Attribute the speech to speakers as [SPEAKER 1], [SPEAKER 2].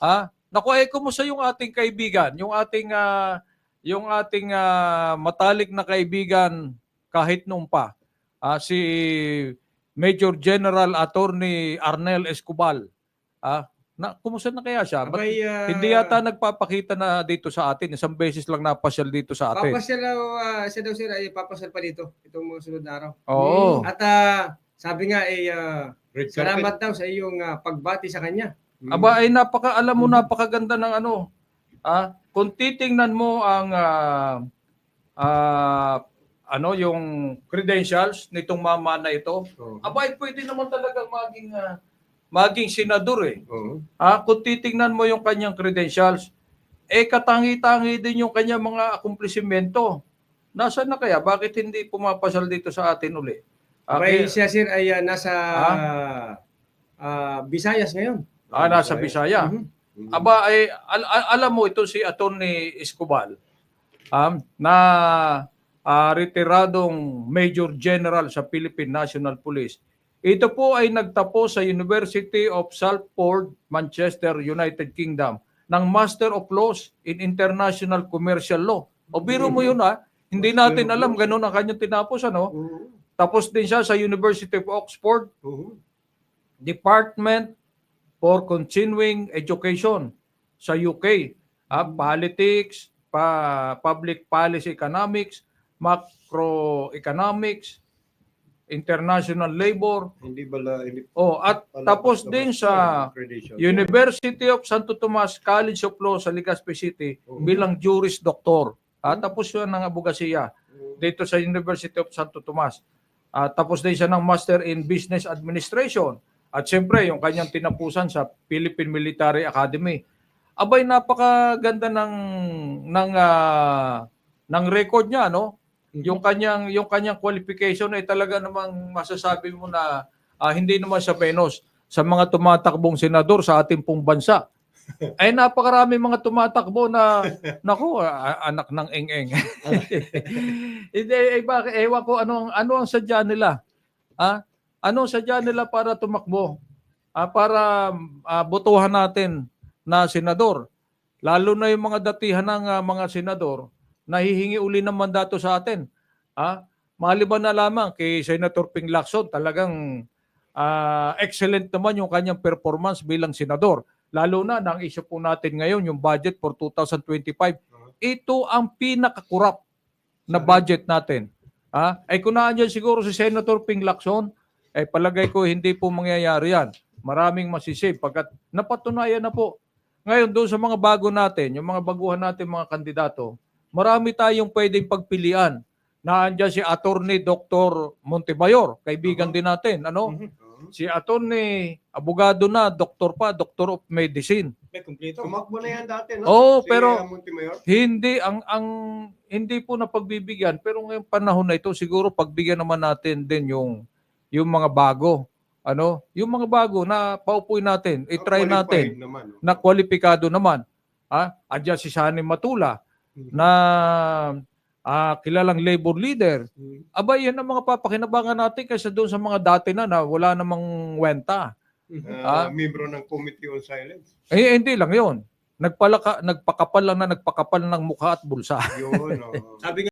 [SPEAKER 1] Ah, naku, eh, kumusta yung ating kaibigan? Yung ating, ah, yung ating ah, matalik na kaibigan kahit noon pa. Ah, si Major General Attorney Arnel Escobal. Ah, na, kumusta na kaya siya? Ba't
[SPEAKER 2] Abay, ah,
[SPEAKER 1] hindi yata nagpapakita na dito sa atin. Isang beses lang napasyal dito sa atin.
[SPEAKER 2] Papasyal daw, ah, siya daw sir ay papasyal pa dito itong mga sunod na araw.
[SPEAKER 1] Oo.
[SPEAKER 2] At ah, sabi nga ay
[SPEAKER 3] Red carpet.
[SPEAKER 2] salamat daw sa iyong ah, pagbati sa kanya. Mm.
[SPEAKER 1] Aba ay napaka alam mo napakaganda ng ano. Ah, kung titingnan mo ang ah, ah, ano yung credentials nitong mama na ito,
[SPEAKER 2] Oo.
[SPEAKER 1] aba ay pwede naman talagang maging ah, maging senador eh.
[SPEAKER 2] Oo.
[SPEAKER 1] Ah, kung titingnan mo yung kanyang credentials, eh katangi-tangi din yung kanyang mga akumplisimento. Nasaan na kaya? Bakit hindi pumapasal dito sa atin uli?
[SPEAKER 2] Abay,
[SPEAKER 1] kaya-
[SPEAKER 2] siya sir ay ah, nasa
[SPEAKER 1] Ah?
[SPEAKER 2] ah, Visayas ngayon.
[SPEAKER 1] Ah, nasa Bisaya.
[SPEAKER 2] Mhm.
[SPEAKER 3] Mm.
[SPEAKER 1] Aba, ay, al- al- alam mo ito si Attorney Escobar um, na ah, retiradong Major General sa Philippine National Police. Ito po ay nagtapos sa University of Salford, Manchester, United Kingdom ng Master of Laws in International Commercial Law. O biro mo yun ha, hindi
[SPEAKER 3] Master
[SPEAKER 1] natin alam ganun ang kanyang tinapos ano.
[SPEAKER 2] Oo.
[SPEAKER 1] Tapos din siya sa University of Oxford,
[SPEAKER 2] Oo.
[SPEAKER 1] Department for Continuing Education sa UK. Ah, politics, pa, public policy economics, macroeconomics, international labor.
[SPEAKER 3] Hindi bala, hindi
[SPEAKER 1] Oh, at
[SPEAKER 3] pala
[SPEAKER 1] tapos
[SPEAKER 3] basta-
[SPEAKER 1] din sa. University of Santo Tomas College of Law sa Legazpi City
[SPEAKER 3] Oo.
[SPEAKER 1] bilang Juris Doctor. Ah, tapos siya ng abogasiya dito sa University of Santo Tomas. Ah, tapos din siya ng Master in Business Administration. At siyempre, yung kanyang tinapusan sa Philippine Military Academy. Abay, napakaganda ng ng ah, ng record niya, no? Yung kanyang yung kanyang qualification ay talaga namang masasabi mo na ah, hindi naman siya menos sa mga tumatakbong senador sa ating pong bansa. ay napakarami mga tumatakbo na naku, ah, anak ng eng-eng. Hindi eh, bakit ewan ko ano ang ano ang sadya nila. Ah, ano sadya nila para tumakbo? Ah, para ah, botohan natin na senador. Lalo na yung mga datihan ng ah, mga senador nahihingi uli ng mandato sa atin. Ah, maliban na lamang kay Senator Ping Lacson, talagang ah, excellent naman yung kanyang performance bilang senador. Lalo na nang issue po natin ngayon yung budget for 2025. Ito ang pinakakurap na budget natin. Ah, ay kung naandyan siguro si Senator Ping Lacson, eh palagay ko hindi po mangyayari yan. Maraming masisave pagkat napatunayan na po. Ngayon doon sa mga bago natin, yung mga baguhan natin mga kandidato, marami tayong pwedeng pagpilian. Naandyan si Attorney Dr. Montemayor, kaibigan
[SPEAKER 3] Oo.
[SPEAKER 1] din natin, ano?
[SPEAKER 3] Oo.
[SPEAKER 1] Si Attorney abogado na, doktor pa, Doctor of Medicine.
[SPEAKER 2] May kumpleto.
[SPEAKER 3] Tumakbo na yan dati, no?
[SPEAKER 1] Oo,
[SPEAKER 3] Si,
[SPEAKER 1] pero-
[SPEAKER 3] Montemayor.
[SPEAKER 1] Hindi ang ang hindi po na pagbibigyan pero ngayong panahon na ito siguro pagbigyan naman natin din yung yung mga bago. Ano? Yung mga bago na paupuin natin, i-try natin
[SPEAKER 3] Naman, no?
[SPEAKER 1] na kwalipikado naman. Ha? Andiyan si Sani Matula na ah, kilalang labor leader.
[SPEAKER 3] Mm.
[SPEAKER 1] Aba, yan ang mga papakinabangan natin kaysa doon sa mga dati na na wala namang wenta.
[SPEAKER 3] Ah,
[SPEAKER 1] Ah.
[SPEAKER 3] membro ng Committee on Silence.
[SPEAKER 1] Eh, hindi lang yon. Nagpalaka, nagpakapal lang na nagpakapal ng mukha at bulsa.
[SPEAKER 3] Yun, oo.
[SPEAKER 2] Sabi